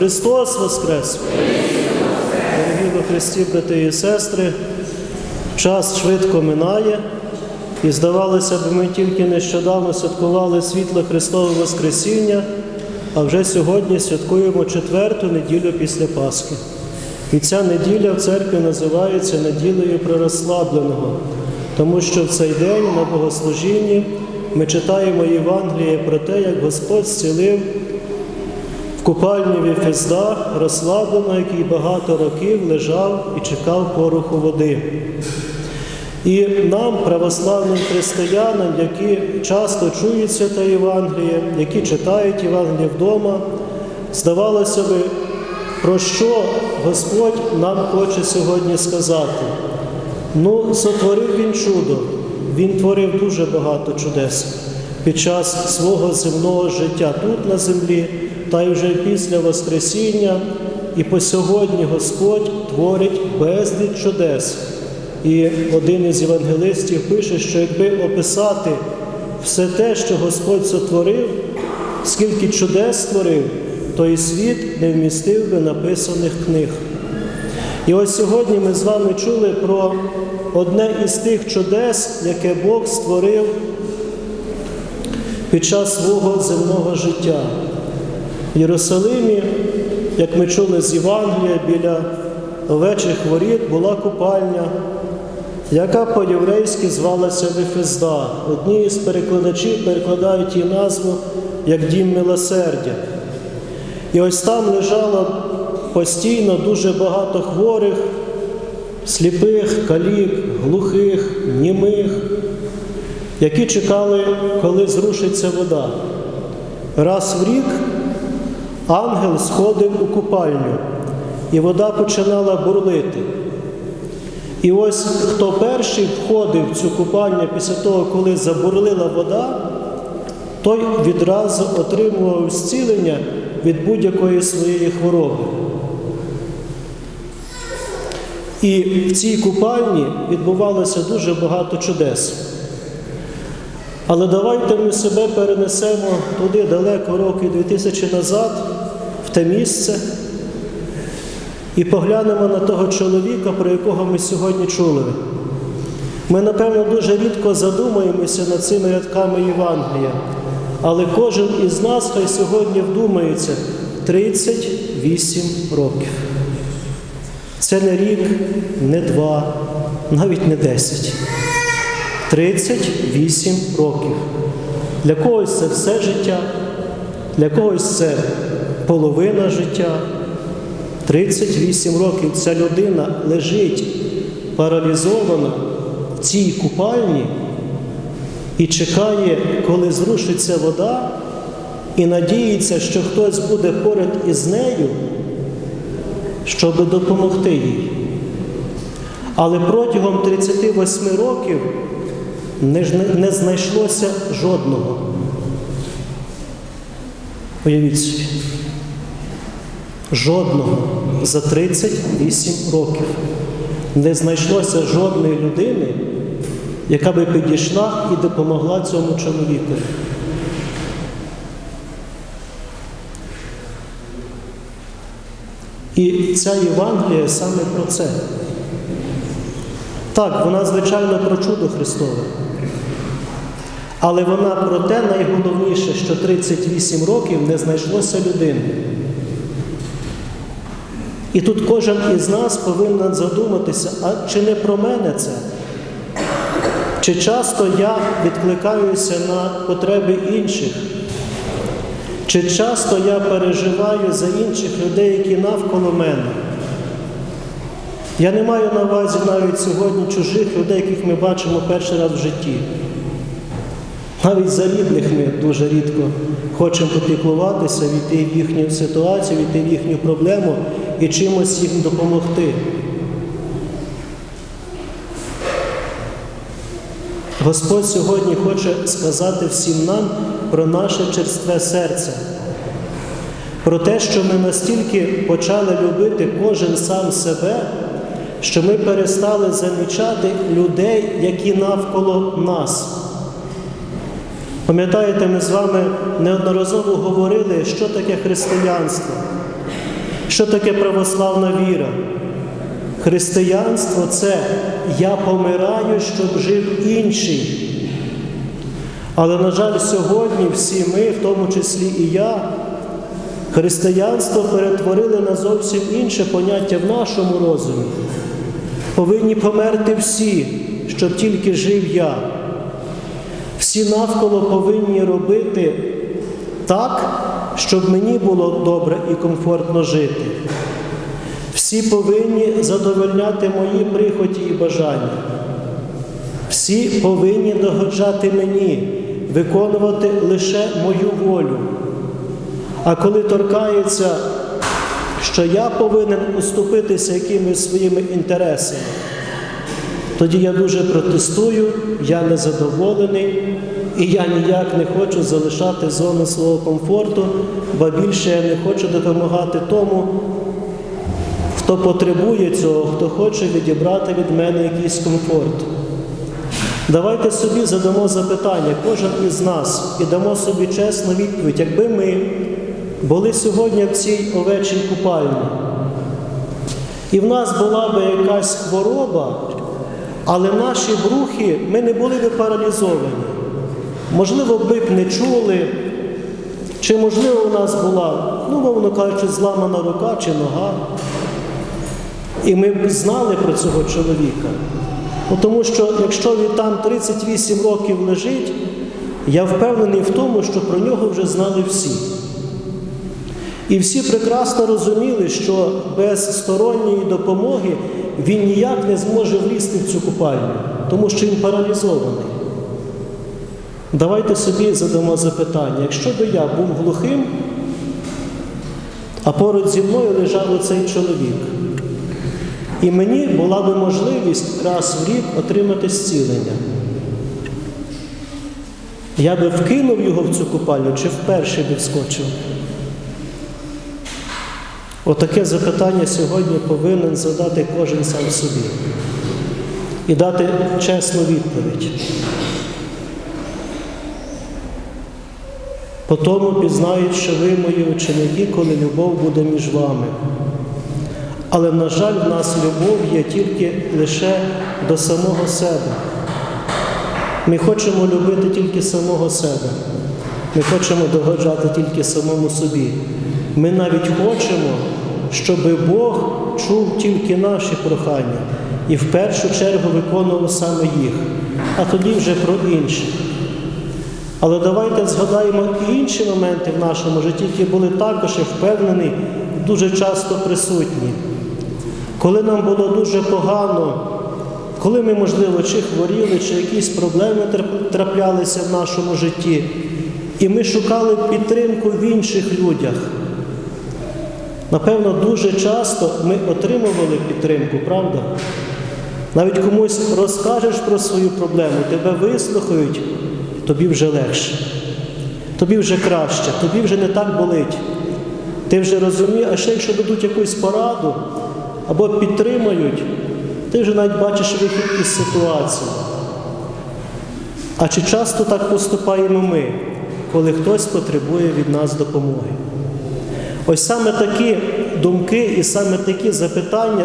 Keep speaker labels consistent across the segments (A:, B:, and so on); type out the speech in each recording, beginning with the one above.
A: Христос Воскрес! Дорогі во Христі, брати і сестри, час швидко минає, і здавалося б, ми тільки нещодавно святкували світло Христове Воскресіння, а вже сьогодні святкуємо четверту неділю після Пасхи. І ця неділя в церкві називається неділею пророзслабленого, тому що в цей день на богослужінні ми читаємо Євангеліє про те, як Господь зцілив в купальні Віфезда розслаблено, який багато років лежав і чекав поруху води. І нам, православним християнам, які часто чують святе Євангеліє, які читають Євангеліє вдома, здавалося би, про що Господь нам хоче сьогодні сказати. Ну, сотворив він чудо, він творив дуже багато чудес під час свого земного життя тут на землі, та й вже після Воскресіння. І по сьогодні Господь творить безліч чудес. І один із євангелистів пише, що якби описати все те, що Господь сотворив, скільки чудес створив, то і світ не вмістив би написаних книг. І ось сьогодні ми з вами чули про одне із тих чудес, яке Бог створив під час свого земного життя. В Єрусалимі, як ми чули з Євангелія, біля овечих воріт була купальня, яка по-єврейськи звалася Вифезда. Одні із перекладачів перекладають її назву як дім милосердя. І ось там лежало постійно дуже багато хворих, сліпих, калік, глухих, німих, які чекали, коли зрушиться вода. Раз в рік ангел сходив у купальню, і вода починала бурлити. І ось хто перший входив в цю купальню після того, коли забурлила вода, той відразу отримував зцілення від будь-якої своєї хвороби. І в цій купальні відбувалося дуже багато чудес. Але давайте ми себе перенесемо туди далеко років 2000 назад, в те місце, і поглянемо на того чоловіка, про якого ми сьогодні чули. Ми, напевно, дуже рідко задумаємося над цими рядками Євангелія, але кожен із нас хай сьогодні вдумається 38 років. Це не рік, не два, навіть не десять. 38 років. Для когось це все життя, для когось це половина життя. 38 років ця людина лежить паралізована в цій купальні і чекає, коли зрушиться вода, і надіється, що хтось буде поряд із нею, щоб допомогти їй. Але протягом 38 років не, знайшлося жодного. Уявіть собі. Жодного за 38 років не знайшлося жодної людини, яка би підійшла і допомогла цьому чоловіку. І ця Євангелія саме про це. Так, вона, звичайно, про чудо Христове. Але вона про те найголовніше, що 38 років не знайшлося людини. І тут кожен із нас повинен задуматися, а чи не про мене це? Чи часто я відкликаюся на потреби інших? Чи часто я переживаю за інших людей, які навколо мене? Я не маю на увазі навіть сьогодні чужих людей, яких ми бачимо перший раз в житті. Навіть за рідних ми дуже рідко хочемо попіклуватися, війти в їхню ситуацію, війти в їхню проблему і чимось їм допомогти. Господь сьогодні хоче сказати всім нам, про наше черстве серце, про те, що ми настільки почали любити кожен сам себе, що ми перестали замічати людей, які навколо нас. Пам'ятаєте, ми з вами неодноразово говорили, що таке християнство, що таке православна віра. Християнство це я помираю, щоб жив інший. Але, на жаль, сьогодні всі ми, в тому числі і я, християнство перетворили на зовсім інше поняття в нашому розумі. Повинні померти всі, щоб тільки жив я. Всі навколо повинні робити так, щоб мені було добре і комфортно жити. Всі повинні задовольняти мої прихоті і бажання. Всі повинні догоджати мені, виконувати лише мою волю. А коли торкається, що я повинен уступитися якимись своїми інтересами, тоді я дуже протестую, я незадоволений, і я ніяк не хочу залишати зону свого комфорту, бо більше я не хочу допомагати тому, хто потребує цього, хто хоче відібрати від мене якийсь комфорт. Давайте собі задамо запитання, кожен із нас, і дамо собі чесну відповідь, якби ми були сьогодні в цій овечій купальні, і в нас була би якась хвороба, але наші брухи ми не були би паралізовані. Можливо, би б не чули, чи можливо у нас була, ну, мовно кажучи, зламана рука чи нога. І ми б знали про цього чоловіка. Ну, тому що якщо він там 38 років лежить, я впевнений в тому, що про нього вже знали всі. І всі прекрасно розуміли, що без сторонньої допомоги він ніяк не зможе влізти в цю купальню, тому що він паралізований. Давайте собі задамо запитання, якщо би я був глухим, а поруч зі мною лежав оцей чоловік, і мені була би можливість раз в рік отримати зцілення. Я би вкинув його в цю купальню чи вперше би вскочив? Отаке запитання сьогодні повинен задати кожен сам собі і дати чесну відповідь. По тому пізнають, що ви мої ученики, коли любов буде між вами. Але, на жаль, в нас любов є тільки лише до самого себе. Ми хочемо любити тільки самого себе. Ми хочемо догоджати тільки самому собі. Ми навіть хочемо, щоб Бог чув тільки наші прохання і в першу чергу виконував саме їх, а тоді вже про інших. Але давайте згадаємо і інші моменти в нашому житті, які були також я впевнений, дуже часто присутні. Коли нам було дуже погано, коли ми, можливо, чи хворіли, чи якісь проблеми траплялися в нашому житті, і ми шукали підтримку в інших людях. Напевно, дуже часто ми отримували підтримку, правда? Навіть комусь розкажеш про свою проблему, тебе вислухають, тобі вже легше, тобі вже краще, тобі вже не так болить. Ти вже розумієш, а ще якщо дадуть якусь пораду або підтримають, ти вже навіть бачиш вихід із ситуації. А чи часто так поступаємо ми, коли хтось потребує від нас допомоги? Ось саме такі думки і саме такі запитання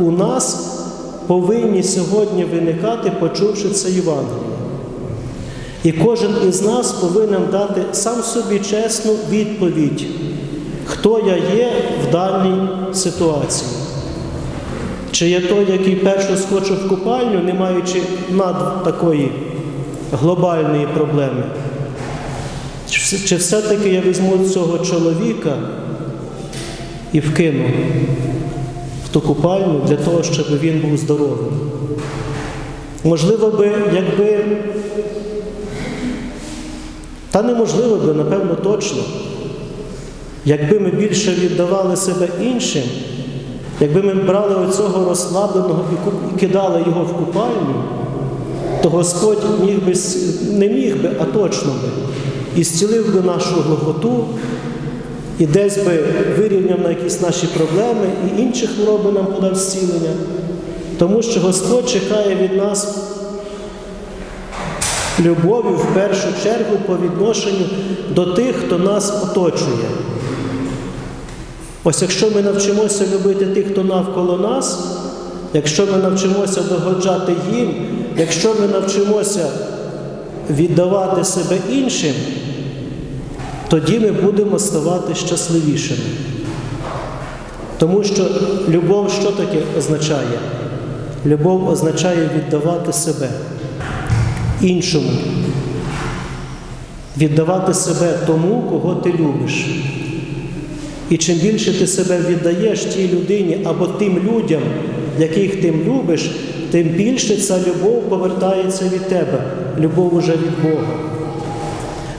A: у нас повинні сьогодні виникати, почувши це Євангеліє. І кожен із нас повинен дати сам собі чесну відповідь, хто я є в даній ситуації. Чи я той, який перший скочив в купальню, не маючи над такої глобальної проблеми? Чи все-таки я візьму цього чоловіка і вкину в ту купальню для того, щоб він був здоровим? Можливо би, якби, та неможливо би, напевно, точно, якби ми більше віддавали себе іншим, якби ми брали оцього розслабленого і кидали його в купальню, то Господь міг би, не міг би, а точно би, і зцілив би нашу глухоту, і десь би вирівняв на якісь наші проблеми, і інші хвороби нам подав зцілення. Тому що Господь чекає від нас любові в першу чергу по відношенню до тих, хто нас оточує. Ось якщо ми навчимося любити тих, хто навколо нас, якщо ми навчимося догоджати їм, якщо ми навчимося віддавати себе іншим, тоді ми будемо ставати щасливішими. Тому що любов що таке означає? Любов означає віддавати себе іншому. Віддавати себе тому, кого ти любиш. І чим більше ти себе віддаєш тій людині або тим людям, яких ти любиш, тим більше ця любов повертається від тебе, любов уже від Бога.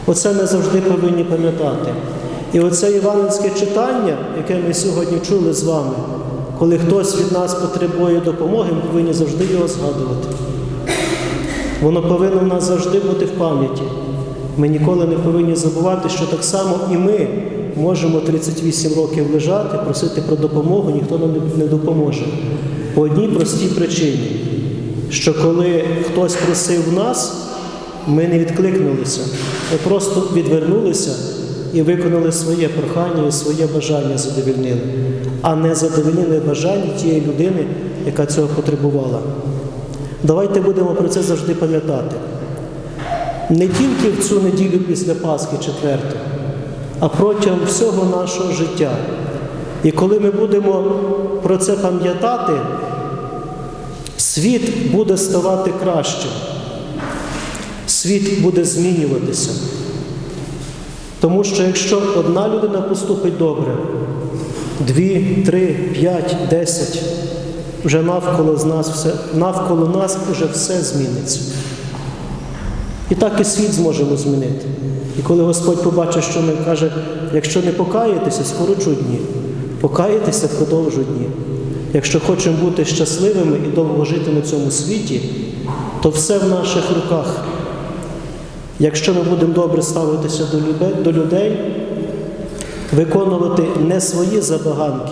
A: Оце ми завжди повинні пам'ятати. І оце євангельське читання, яке ми сьогодні чули з вами, коли хтось від нас потребує допомоги, ми повинні завжди його згадувати. Воно повинно в нас завжди бути в пам'яті. Ми ніколи не повинні забувати, що так само і ми можемо 38 років лежати, просити про допомогу, ніхто нам не допоможе. По одній простій причині, що коли хтось просив нас, ми не відкликнулися, ми просто відвернулися і виконали своє прохання і своє бажання задовільнили, а не задовольнили бажання тієї людини, яка цього потребувала. Давайте будемо про це завжди пам'ятати. Не тільки в цю неділю після Пасхи четверту, а протягом всього нашого життя. І коли ми будемо про це пам'ятати, світ буде ставати кращим, світ буде змінюватися. Тому що якщо одна людина поступить добре, дві, три, п'ять, десять, вже навколо з нас все, навколо нас вже все зміниться. І так і світ зможемо змінити. І коли Господь побачить, що ми каже, якщо не покаєтеся, скорочу дні, покаєтеся, продовжу дні. Якщо хочемо бути щасливими і довго жити на цьому світі, то все в наших руках. Якщо ми будемо добре ставитися до людей, виконувати не свої забаганки,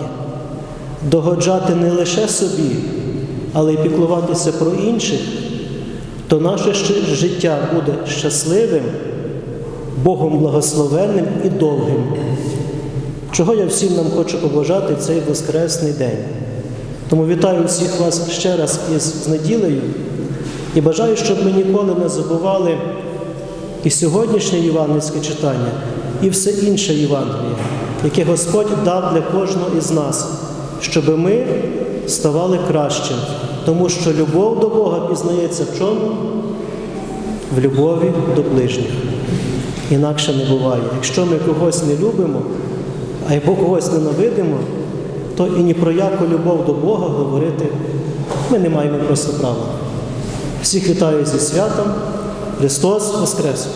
A: догоджати не лише собі, але й піклуватися про інших, то наше життя буде щасливим, Богом благословенним і довгим. Чого я всім нам хочу побажати цей Воскресний день. Тому вітаю всіх вас ще раз із неділею і бажаю, щоб ми ніколи не забували і сьогоднішнє євангельське читання, і все інше Євангеліє, яке Господь дав для кожного із нас, щоб ми ставали кращим, тому що любов до Бога пізнається в чому? В любові до ближніх. Інакше не буває. Якщо ми когось не любимо, або когось ненавидимо, то і ні про яку любов до Бога говорити ми не маємо просто права. Всіх вітаю зі святом. Христос Воскрес!